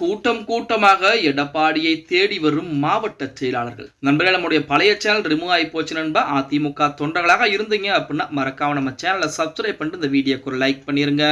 கூட்டம் கூட்டமாக எடப்பாடியை தேடி வரும் மாவட்ட செயலாளர்கள். நண்பர்களே நம்முடைய பழைய சேனல் ரிமூவ் ஆகி போச்சு நண்பா. அதிமுக தொண்டர்களாக இருந்தீங்க அப்படின்னா மறக்காம நம்ம சேனலை சப்ஸ்கிரைப் பண்ணிட்டு இந்த வீடியோக்கு ஒரு லைக் பண்ணிருங்க.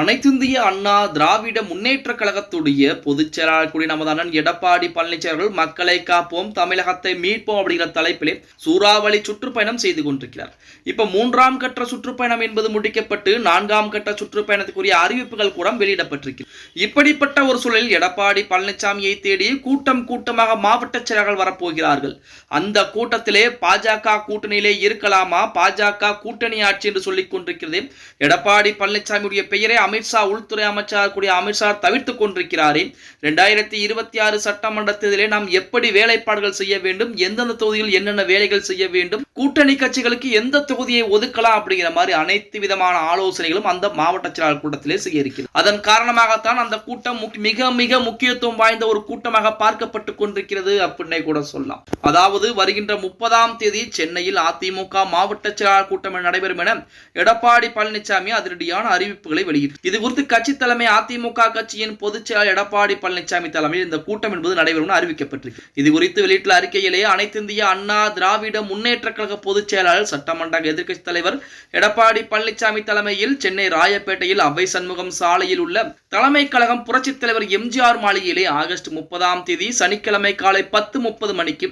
அனைத்து இந்திய அண்ணா திராவிட முன்னேற்ற கழகத்துடைய பொதுச் செயலாளர் கூடிய நமது அண்ணன் எடப்பாடி பழனிசாமி மக்களை காப்போம் தமிழகத்தை மீட்போம் அப்படிங்கிற தலைப்பிலே சூறாவளி சுற்றுப்பயணம் செய்து கொண்டிருக்கிறார். இப்ப மூன்றாம் கட்ட சுற்றுப்பயணம் என்பது முடிக்கப்பட்டு நான்காம் கட்ட சுற்றுப்பயணத்துக்குரிய அறிவிப்புகள் கூட வெளியிடப்பட்டிருக்கிறது இப்படிப்பட்ட ஒரு சூழலில் எடப்பாடி எடப்பாடி பழனிசாமியை தேடி கூட்டம் கூட்டமாக மாவட்ட செயலாளர்கள் வரப்போகிறார்கள். அந்த கூட்டத்திலே பாஜக கூட்டணியிலே இருக்கலாமா? பாஜக கூட்டணி ஆட்சி என்று சொல்லிக் கொண்டிருக்கிறது. எடப்பாடி பழனிசாமியுடைய பெயரை அமித்ஷா உள்துறை அமைச்சர் கூடிய அமித்ஷா தவிர்த்துக் கொண்டிருக்கிறாரே. ரெண்டாயிரத்தி இருபத்தி ஆறு சட்டமன்ற தேர்தலிலே நாம் எப்படி வேலைப்பாடுகள் செய்ய வேண்டும்? எந்தெந்த தொகுதியில் என்னென்ன வேலைகள் செய்ய வேண்டும்? கூட்டணி கட்சிகளுக்கு எந்த தொகுதியை ஒதுக்கலாம் அப்படிங்கிற மாதிரி அனைத்து விதமான ஆலோசனைகளும் அந்த மாவட்ட செயலாளர் கூட்டத்திலே செய்ய இருக்கிறது. அதன் காரணமாகத்தான் அந்த கூட்டம் மிக மிக முக்கியத்துவம் வாய்ந்த ஒரு கூட்டமாக பார்க்கப்பட்டு கொண்டிருக்கிறது அப்படின்னே கூட சொல்லலாம். அதாவது வருகின்ற முப்பதாம் தேதி சென்னையில் அதிமுக மாவட்ட செயலாளர் கூட்டம் நடைபெறும் என எடப்பாடி பழனிசாமி அதிரடியான அறிவிப்புகளை வெளியிட்டார் இது குறித்து கட்சி தலைமை அதிமுக கட்சியின் பொதுச் செயலாளர் எடப்பாடி பழனிசாமி தலைமையில் இந்த கூட்டம் என்பது நடைபெறும் என அறிவிக்கப்பட்டிருக்கு. இது குறித்து வெளியிட்டுள்ள அறிக்கையிலேயே அனைத்து இந்திய அண்ணா திராவிட முன்னேற்ற கழக பொதுச் செயலாளர் சட்டமன்ற எதிர்க்கட்சி தலைவர் எடப்பாடி பழனிசாமி தலைமையில் சென்னை ராயப்பேட்டையில் அவை சண்முகம் சாலையில் உள்ள தலைமை கழகம் புரட்சித் தலைவர் எம்ஜிஆர் மாளிகையிலே ஆகஸ்ட் முப்பதாம் தேதி சனிக்கிழமை காலை பத்து முப்பது மணிக்கு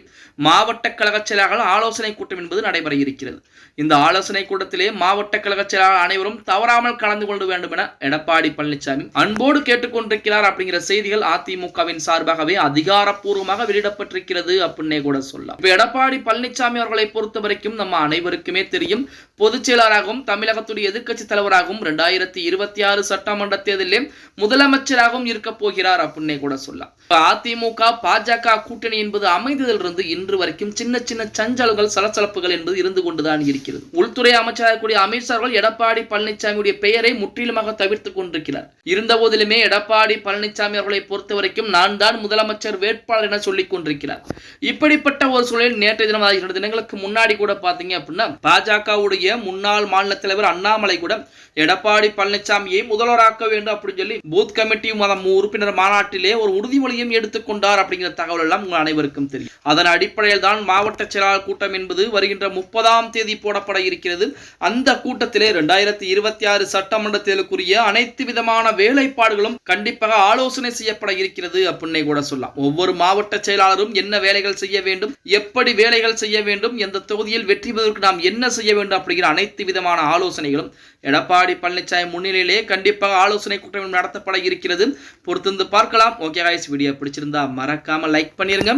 மாவட்ட கழக செயலாளர்கள் ஆலோசனை கூட்டம் என்பது நடைபெற இருக்கிறது. இந்த ஆலோசனை கூட்டத்திலே மாவட்ட கழக செயலாளர் அனைவரும் தவறாமல் கலந்து கொள்ள வேண்டும் என எடப்பாடி பழனிசாமி அன்போடு கேட்டுக்கொண்டிருக்கிறார் அப்படிங்கிற செய்திகள் அதிமுகவின் சார்பாகவே அதிகாரப்பூர்வமாக வெளியிடப்பட்டிருக்கிறது அப்படின்னே கூட சொல்லலாம். இப்ப எடப்பாடி பழனிசாமி அவர்களை பொறுத்த வரைக்கும் நம்ம அனைவருக்குமே தெரியும். பொதுச் செயலாளராகவும் தமிழகத்துடைய எதிர்க்கட்சி தலைவராகவும் இரண்டாயிரத்தி இருபத்தி ஆறு சட்டமன்ற தேர்தலிலே முதலமைச்சராகவும் இருக்க போகிறார் அப்படின்னே கூட சொல்லலாம். அதிமுக பாஜக கூட்டணி என்பது அமைந்ததிலிருந்து இன்று வரைக்கும் சின்ன சின்ன சஞ்சல்கள் சலசலப்புகள் என்பது இருந்து கொண்டுதான் இருக்கிறது. உள்துறை அமைச்சராக கூடிய அமித்ஷா அவர்கள் எடப்பாடி பழனிசாமியுடைய பெயரை முற்றிலுமாக தவிர்த்துக் கொண்டிருக்கிறார். இருந்த போதிலுமே எடப்பாடி பழனிசாமி அவர்களை பொறுத்த வரைக்கும் நான் தான் முதலமைச்சர் வேட்பாளர் என சொல்லிக் கொண்டிருக்கிறார். இப்படிப்பட்ட ஒரு சூழலில் நேற்றைய தினம் அதாவது இரண்டு தினங்களுக்கு முன்னாடி கூட பாத்தீங்க அப்படின்னா பாஜகவுடைய முன்னாள் மாநில தலைவர் அண்ணாமலை கூட எடப்பாடி பழனிசாமியை முதல்வராக்க வேண்டும் அப்படின்னு சொல்லி பூத் கமிட்டி மதம் உறுப்பினர் மாநாட்டிலே ஒரு உறுதிமொழியும் எடுத்துக்கொண்டார் அப்படிங்கிற தகவல் எல்லாம் உங்கள் அனைவருக்கும் தெரியும். அதன் அடிப்படையில் தான் மாவட்ட செயலாளர் கூட்டம் என்பது வருகின்ற முப்பதாம் தேதி போடப்பட இருக்கிறது. அந்த கூட்டத்திலே இரண்டாயிரத்தி இருபத்தி ஆறு சட்டமன்ற தேர்தலுக்குரிய அனைத்து விதமான வேலைப்பாடுகளும் கண்டிப்பாக ஆலோசனை செய்யப்பட இருக்கிறது அப்படின்னே கூட சொல்லலாம். ஒவ்வொரு மாவட்ட செயலாளரும் என்ன வேலைகள் செய்ய வேண்டும் எப்படி வேலைகள் செய்ய வேண்டும் எந்த தொகுதியில் வெற்றி பெறுவதற்கு நாம் என்ன செய்ய வேண்டும் அப்படிங்கிற அனைத்து விதமான ஆலோசனைகளும் எடப்பாடி பழனிசாமி முன்னிலையிலே கண்டிப்பாக ஆலோசனை கூட்டம் நடத்தப்பட இருக்கிறது. பொறுத்திருந்து பார்க்கலாம். ஓகே காய்ஸ் வீடியோ பிடிச்சிருந்தா மறக்காம லைக் பண்ணிருங்க.